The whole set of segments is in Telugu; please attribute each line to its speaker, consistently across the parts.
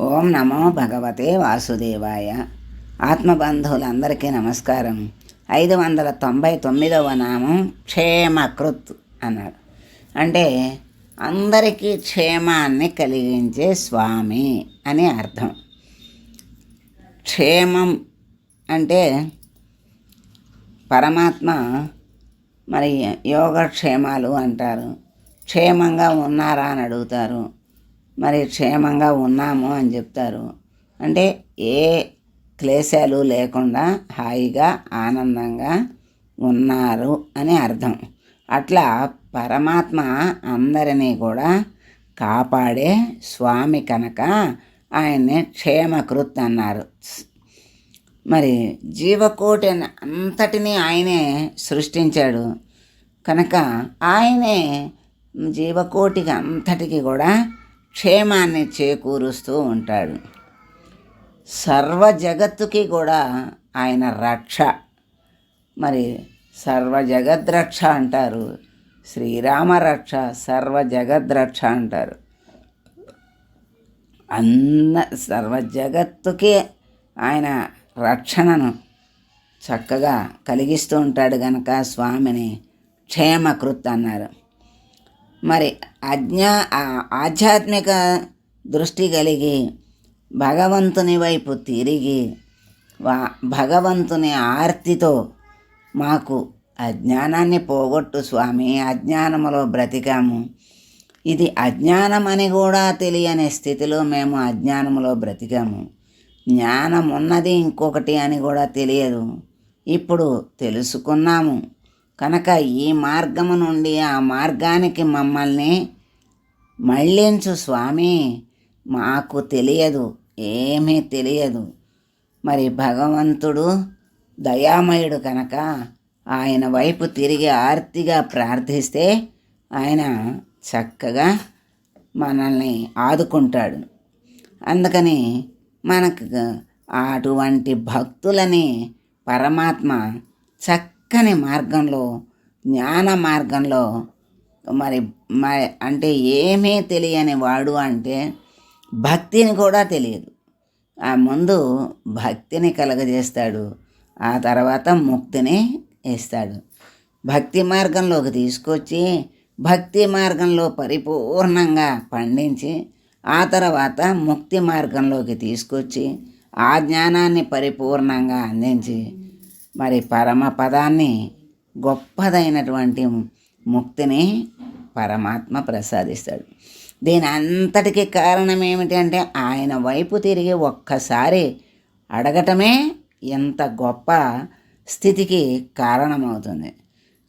Speaker 1: ఓం నమో భగవతే వాసుదేవాయ. ఆత్మబంధువులందరికీ నమస్కారం. ఐదు వందల తొంభై తొమ్మిదవ నామం క్షేమకృత్ అన్నాడు అంటే అందరికీ క్షేమాన్ని కలిగించే స్వామి అని అర్థం. క్షేమం అంటే పరమాత్మ మరి యోగక్షేమాలు అంటారు. క్షేమంగా ఉన్నారా అని అడుగుతారు. మరి క్షేమంగా ఉన్నాము అని చెప్తారు. అంటే ఏ క్లేశాలు లేకుండా హాయిగా ఆనందంగా ఉన్నారు అని అర్థం. అట్లా పరమాత్మ అందరినీ కూడా కాపాడే స్వామి కనుక ఆయన్ని క్షేమకృత్ అన్నారు. మరి జీవకోటి అంతటినీ ఆయనే సృష్టించాడు. కనుక ఆయనే జీవకోటికి అంతటికి కూడా క్షేమాన్ని చేకూరుస్తూ ఉంటాడు. సర్వ జగత్తుకి కూడా ఆయన రక్ష. మరి సర్వ జగద్రక్ష అంటారు. శ్రీరామ రక్ష సర్వ జగద్రక్ష అంటారు. అన్న సర్వ జగత్తుకి ఆయన రక్షణను చక్కగా కలిగిస్తూ ఉంటాడు గనక స్వామిని క్షేమకృత్ అన్నారు. మరి అజ్ఞా ఆధ్యాత్మిక దృష్టి కలిగి భగవంతుని వైపు తిరిగి వా భగవంతుని ఆర్తితో మాకు అజ్ఞానాన్ని పోగొట్టు స్వామి అజ్ఞానములో బ్రతికాము. ఇది అజ్ఞానమని కూడా తెలియని స్థితిలో మేము అజ్ఞానములో బ్రతికాము. జ్ఞానం ఉన్నది ఇంకొకటి అని కూడా తెలియదు. ఇప్పుడు తెలుసుకున్నాము. కనుక ఈ మార్గము నుండి ఆ మార్గానికి మమ్మల్ని మళ్ళించు స్వామి. మాకు తెలియదు ఏమీ తెలియదు. మరి భగవంతుడు దయామయుడు కనుక ఆయన వైపు తిరిగి ఆర్తిగా ప్రార్థిస్తే ఆయన చక్కగా మనల్ని ఆదుకుంటాడు. అందుకని మనకు అటువంటి భక్తులని పరమాత్మ చక్కని మార్గంలో జ్ఞాన మార్గంలో మరి మరి అంటే ఏమీ తెలియని వాడు అంటే భక్తిని కూడా తెలియదు. ఆ ముందు భక్తిని కలగజేస్తాడు ఆ తర్వాత ముక్తిని ఇస్తాడు. భక్తి మార్గంలోకి తీసుకొచ్చి భక్తి మార్గంలో పరిపూర్ణంగా పండించి ఆ తర్వాత ముక్తి మార్గంలోకి తీసుకొచ్చి ఆ జ్ఞానాన్ని పరిపూర్ణంగా అందించి మరి పరమ పదాన్ని గొప్పదైనటువంటి ముక్తిని పరమాత్మ ప్రసాదిస్తాడు. దీని అంతటికి కారణం ఏమిటి అంటే ఆయన వైపు తిరిగి ఒక్కసారి అడగటమే ఎంత గొప్ప స్థితికి కారణమవుతుంది.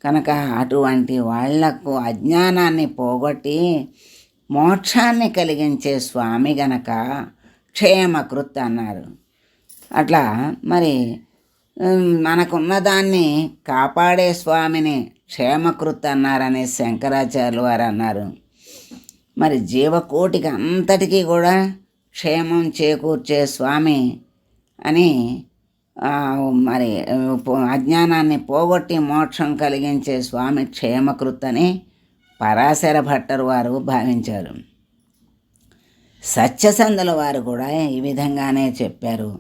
Speaker 1: కనుక అటువంటి వాళ్ళకు అజ్ఞానాన్ని పోగొట్టి మోక్షాన్ని కలిగించే స్వామి గనక క్షేమకృత్ అన్నారు. అట్లా మరి మనకున్నదాన్ని మనకున్న దాన్ని కాపాడే స్వామిని క్షేమకృత్ అన్నారని శంకరాచార్యులు వారు అన్నారు. మరి జీవకోటికి అంతటికీ కూడా క్షేమం చేకూర్చే స్వామి అని మరి అజ్ఞానాన్ని పోగొట్టి మోక్షం కలిగించే స్వామి క్షేమకృత్ అని పరాశర భట్టరు వారు భావించారు. సత్యసంధుల వారు కూడా ఈ విధంగానే చెప్పారు.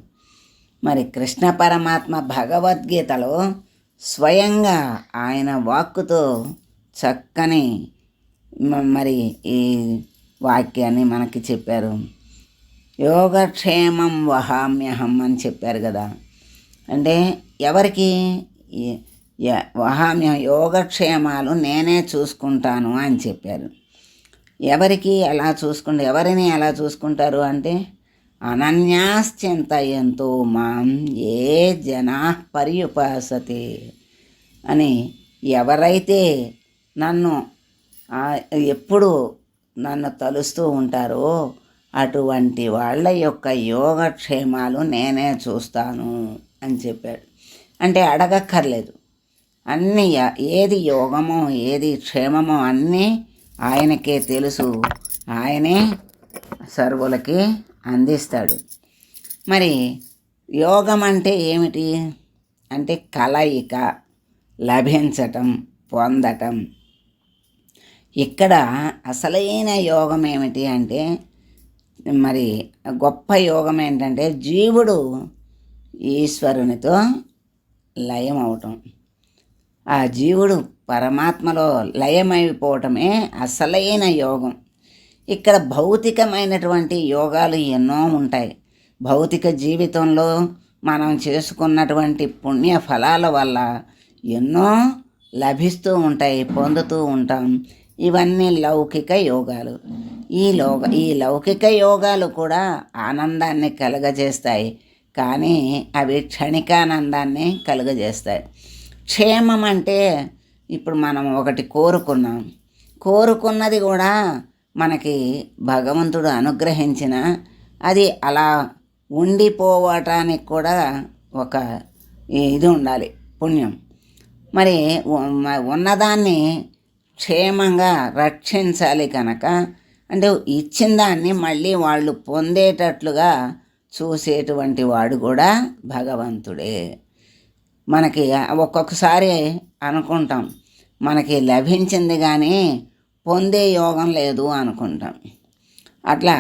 Speaker 1: మరి కృష్ణ పరమాత్మ భగవద్గీతలో స్వయంగా ఆయన వాక్కుతో చక్కని మరి ఈ వాక్యాన్ని మనకి చెప్పారు. యోగక్షేమం వహామ్యహం అని చెప్పారు కదా. అంటే ఎవరికి? వహామ్యం వహామ్య యోగక్షేమాలు నేనే చూసుకుంటాను అని చెప్పారు. ఎవరికి ఎలా చూసుకుంటే ఎవరిని ఎలా చూసుకుంటారు అంటే అనన్యాశ్చింతయంతో మాం ఏ జనా పర్యుపాసతే అని ఎవరైతే నన్ను ఎప్పుడు నన్ను తలుస్తూ ఉంటారో అటువంటి వాళ్ళ యొక్క యోగక్షేమాలు నేనే చూస్తాను అని చెప్పాడు. అంటే అడగక్కర్లేదు. అన్నీ య- ఏది యోగమో ఏది క్షేమమో అన్నీ ఆయనకే తెలుసు. ఆయనే సర్వులకి అందిస్తాడు. మరి యోగం అంటే ఏమిటి? అంటే కలయిక లభించటం పొందటం. ఇక్కడ అసలైన యోగం ఏమిటి అంటే మరి గొప్ప యోగం ఏంటంటే జీవుడు ఈశ్వరునితో లయం అవటం. ఆ జీవుడు పరమాత్మలో లయమైపోవటమే అసలైన యోగం. ఇక్కడ భౌతికమైనటువంటి యోగాలు ఎన్నో ఉంటాయి. భౌతిక జీవితంలో మనం చేసుకున్నటువంటి పుణ్య ఫలాల వల్ల ఎన్నో లభిస్తూ ఉంటాయి పొందుతూ ఉంటాం. ఇవన్నీ లౌకిక యోగాలు. ఈ లోగ ఈ లౌకిక యోగాలు కూడా ఆనందాన్ని కలుగజేస్తాయి. కానీ అవి క్షణికానందాన్ని కలుగజేస్తాయి. క్షేమం అంటే ఇప్పుడు మనం ఒకటి కోరుకున్నాం. కోరుకున్నది కూడా మనకి భగవంతుడు అనుగ్రహించిన అది అలా ఉండిపోవటానికి కూడా ఒక ఇది ఉండాలి పుణ్యం. మరి ఉన్నదాన్ని క్షేమంగా రక్షించాలి కనుక అంటే ఇచ్చిన దాన్ని మళ్ళీ వాళ్ళు పొందేటట్లుగా చూసేటువంటి వాడు కూడా భగవంతుడే. మనకి ఒక్కొక్కసారి అనుకుంటాం మనకి లభించింది కానీ పొందే యోగం లేదు అనుకుంటాం. అట్లా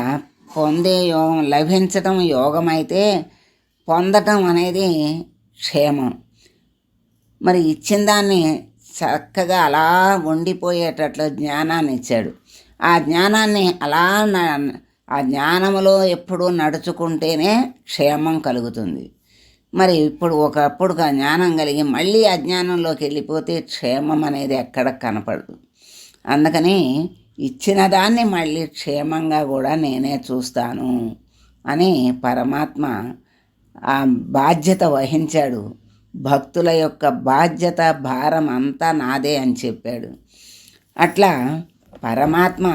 Speaker 1: పొందే యోగం లభించటం యోగం అయితే పొందటం అనేది క్షేమం. మరి ఇచ్చిన దాన్ని చక్కగా అలా ఉండిపోయేటట్లు జ్ఞానాన్ని ఇచ్చాడు ఆ జ్ఞానాన్ని అలా ఆ జ్ఞానములో ఎప్పుడూ నడుచుకుంటేనే క్షేమం కలుగుతుంది. మరి ఇప్పుడు ఒకప్పుడు ఆ జ్ఞానం కలిగి మళ్ళీ అజ్ఞానంలోకి వెళ్ళిపోతే క్షేమం అనేది ఎక్కడ కనపడదు. అందుకని ఇచ్చిన దాన్ని మళ్ళీ క్షేమంగా కూడా నేనే చూస్తాను అని పరమాత్మ ఆ బాధ్యత వహించాడు. భక్తుల యొక్క బాధ్యత భారం అంతా నాదే అని చెప్పాడు. అట్లా పరమాత్మ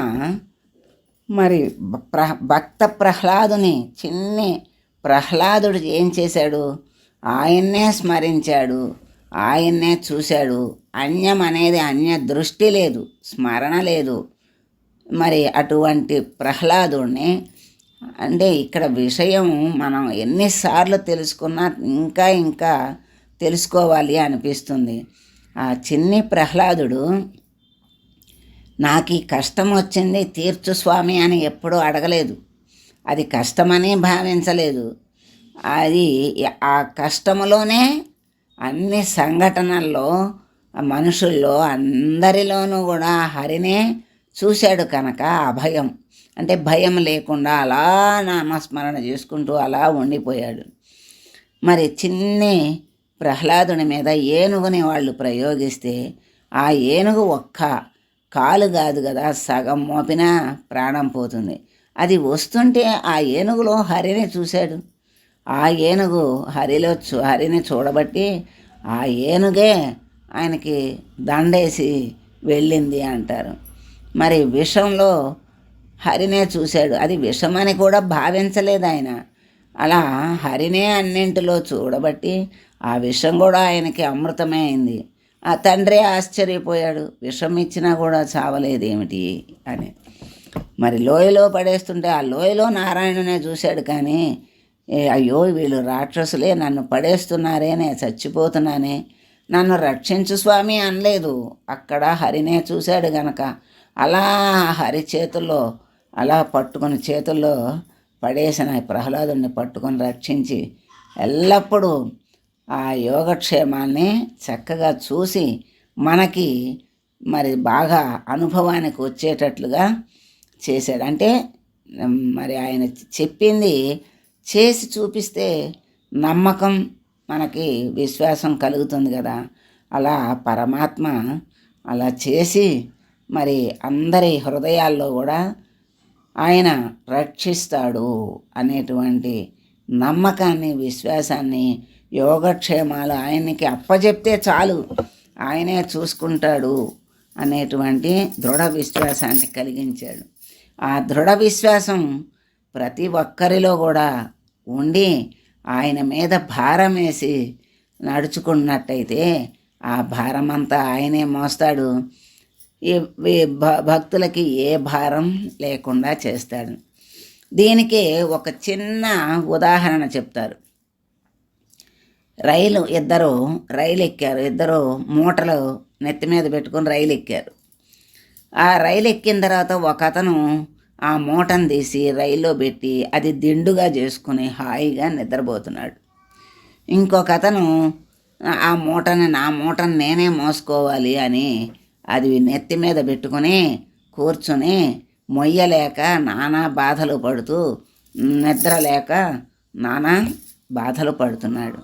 Speaker 1: మరి ప్ర భక్త ప్రహ్లాదుని చిన్ని ప్రహ్లాదుడు ఏం చేశాడు? ఆయన్నే స్మరించాడు. ఆయన్నే చూశాడు. అన్యం అనేది అన్య దృష్టి లేదు స్మరణ లేదు. మరి అటువంటి ప్రహ్లాదుణ్ణి అంటే ఇక్కడ విషయం మనం ఎన్నిసార్లు తెలుసుకున్నా ఇంకా ఇంకా తెలుసుకోవాలి అనిపిస్తుంది. ఆ చిన్ని ప్రహ్లాదుడు నాకు ఈ కష్టం వచ్చింది తీర్చు స్వామి అని ఎప్పుడూ అడగలేదు. అది కష్టమని భావించలేదు. అది ఆ కష్టములోనే అన్ని సంఘటనల్లో మనుషుల్లో అందరిలోనూ కూడా హరినే చూశాడు కనుక అభయం అంటే భయం లేకుండా అలా నామస్మరణ చేసుకుంటూ అలా ఉండిపోయాడు. మరి చిన్ని ప్రహ్లాదుని మీద ఏనుగుని వాళ్ళు ప్రయోగిస్తే ఆ ఏనుగు ఒక్క కాలు కాదు కదా సగం మోపినా ప్రాణం పోతుంది. అది వస్తుంటే ఆ ఏనుగులో హరిని చూశాడు. ఆ ఏనుగు హరిలో హరిని చూడబట్టి ఆ ఏనుగే ఆయనకి దండేసి వెళ్ళింది అంటారు. మరి విషంలో హరినే చూశాడు. అది విషమని కూడా భావించలేదు ఆయన. అలా హరినే అన్నింటిలో చూడబట్టి ఆ విషం కూడా ఆయనకి అమృతమే అయింది. ఆ తండ్రి ఆశ్చర్యపోయాడు. విషం ఇచ్చినా కూడా చావలేదేమిటి అని. మరి లోయలో పడేస్తుంటే ఆ లోయలో నారాయణనే చూశాడు కానీ అయ్యో వీళ్ళు రాక్షసులే నన్ను పడేస్తున్నారే నేను చచ్చిపోతున్నానే. నన్ను రక్షించు స్వామి అనలేదు. అక్కడ హరినే చూశాడు గనక. అలా హరి చేతుల్లో అలా పట్టుకుని చేతుల్లో పడేసిన ప్రహ్లాదుని పట్టుకొని రక్షించి ఎల్లప్పుడూ ఆ యోగక్షేమాన్ని చక్కగా చూసి మనకి మరి బాగా అనుభవానికి వచ్చేటట్లుగా చేశాడు. అంటే మరి ఆయన చెప్పింది చేసి చూపిస్తే నమ్మకం మనకి విశ్వాసం కలుగుతుంది కదా. అలా పరమాత్మ అలా చేసి మరి అందరి హృదయాల్లో కూడా ఆయన రక్షిస్తాడు అనేటువంటి నమ్మకాన్ని విశ్వాసాన్ని యోగక్షేమాలు ఆయనకి అప్పజెప్తే చాలు. ఆయనే చూసుకుంటాడు అనేటువంటి దృఢ విశ్వాసాన్ని కలిగించాడు. ఆ దృఢ విశ్వాసం ప్రతి ఒక్కరిలో కూడా ఉండి ఆయన మీద భారం వేసి నడుచుకున్నట్టయితే ఆ భారం అంతా ఆయనే మోస్తాడు. ఈ భక్తులకి ఏ భారం లేకుండా చేస్తాడు. దీనికి ఒక చిన్న ఉదాహరణ చెప్తారు. రైలు ఇద్దరు రైలు ఎక్కారు ఇద్దరు మూటలు నెత్తి మీద పెట్టుకొని రైలు ఎక్కారు ఆ రైలు ఎక్కిన తర్వాత ఒక అతను ఆ మూటను తీసి రైల్లో పెట్టి అది దిండుగా చేసుకుని హాయిగా నిద్రపోతున్నాడు. ఇంకొక అతను ఆ మూటని నా మూటను నేనే మోసుకోవాలి అని అది నెత్తి మీద పెట్టుకుని కూర్చుని మొయ్యలేక నానా బాధలు పడుతూ నిద్ర లేక నానా బాధలు పడుతున్నాడు.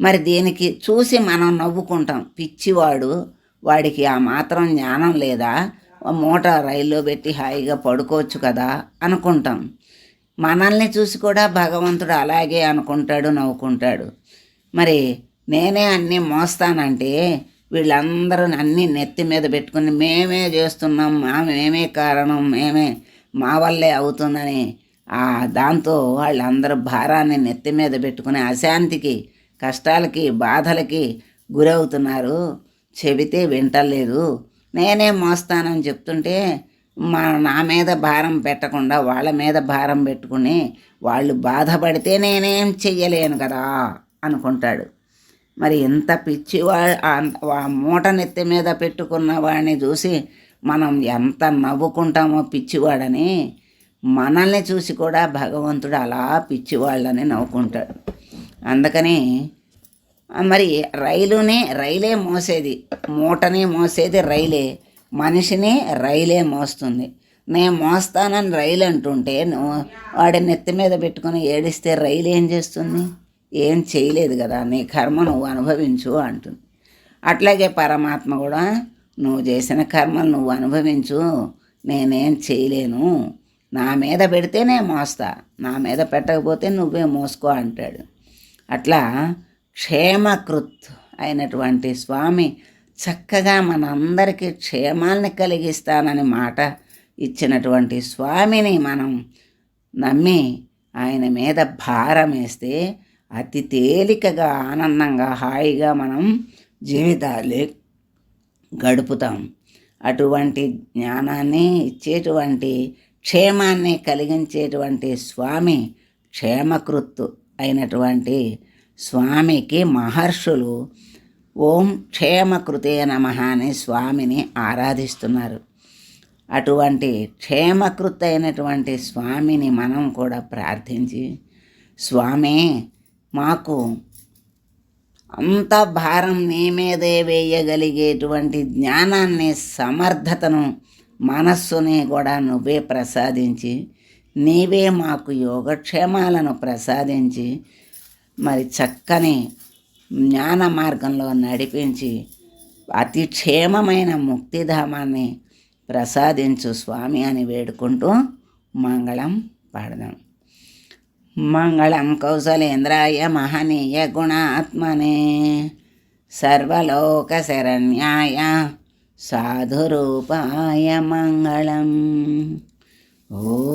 Speaker 1: మరి దీనికి చూసి మనం నవ్వుకుంటాం పిచ్చివాడు వాడికి ఆ మాత్రం జ్ఞానం లేదా? మూట రైల్లో పెట్టి హాయిగా పడుకోవచ్చు కదా అనుకుంటాం. మనల్ని చూసి కూడా భగవంతుడు అలాగే అనుకుంటాడు నవ్వుకుంటాడు. మరి నేనే అన్నీ మోస్తానంటే వీళ్ళందరూ అన్నీ నెత్తి మీద పెట్టుకుని మేమే చేస్తున్నాం మా మేమే కారణం మేమే మా వల్లే అవుతుందని ఆ దాంతో వాళ్ళందరూ భారాన్ని నెత్తి మీద పెట్టుకుని అశాంతికి కష్టాలకి బాధలకి గురవుతున్నారు. చెబితే వింటలేదు. నేనే మోస్తానని చెప్తుంటే మా నా మీద భారం పెట్టకుండా వాళ్ళ మీద భారం పెట్టుకుని వాళ్ళు బాధపడితే నేనేం చెయ్యలేను కదా అనుకుంటాడు. మరి ఇంత పిచ్చివా ఆ మూట నెత్తి మీద పెట్టుకున్న వాడిని చూసి మనం ఎంత నవ్వుకుంటామో పిచ్చివాడని మనల్ని చూసి కూడా భగవంతుడు అలా పిచ్చివాళ్ళని నవ్వుకుంటాడు. అందుకని మరి రైలునే రైలే మోసేది. మూటని మోసేది రైలే. మనిషిని రైలే మోస్తుంది. నేను మోస్తానని రైలు అంటుంటే నువ్వు వాడి నెత్తి మీద పెట్టుకుని ఏడిస్తే రైలు ఏం చేస్తుంది? ఏం చేయలేదు కదా నీ కర్మ నువ్వు అనుభవించు అంటుంది. అట్లాగే పరమాత్మ కూడా నువ్వు చేసిన కర్మలు నువ్వు అనుభవించు నేనేం చేయలేను. నా మీద పెడితే నేను మోస్తా. నా మీద పెట్టకపోతే నువ్వే మోసుకో అంటాడు. అట్లా క్షేమకృత్ అయినటువంటి స్వామి చక్కగా మనందరికీ క్షేమాల్ని కలిగిస్తానని మాట ఇచ్చినటువంటి స్వామిని మనం నమ్మి ఆయన మీద భారం వేస్తే అతి తేలికగా ఆనందంగా హాయిగా మనం జీవితాలు గడుపుతాం. అటువంటి జ్ఞానాన్ని ఇచ్చేటువంటి క్షేమాన్ని కలిగించేటువంటి స్వామి క్షేమకృత్తు అయినటువంటి స్వామికి మహర్షులు ఓం క్షేమకృతే నమ అని స్వామిని ఆరాధిస్తున్నారు. అటువంటి క్షేమకృత అయినటువంటి స్వామిని మనం కూడా ప్రార్థించి స్వామి మాకు అంత భారం నీ మీదే వేయగలిగేటువంటి జ్ఞానాన్ని సమర్థతను మనస్సుని కూడా నువ్వే ప్రసాదించి నీవే మాకు యోగక్షేమాలను ప్రసాదించి మరి చక్కని జ్ఞాన మార్గంలో నడిపించి అతి క్షేమమైన ముక్తిధామాన్ని ప్రసాదించు స్వామి అని వేడుకుంటూ మంగళం పాడదాం. మంగళం కౌశలేంద్రాయ మహనీయ గుణాత్మనే సర్వలోక శరణ్యాయ సాధురూపాయ మంగళం. ఓ.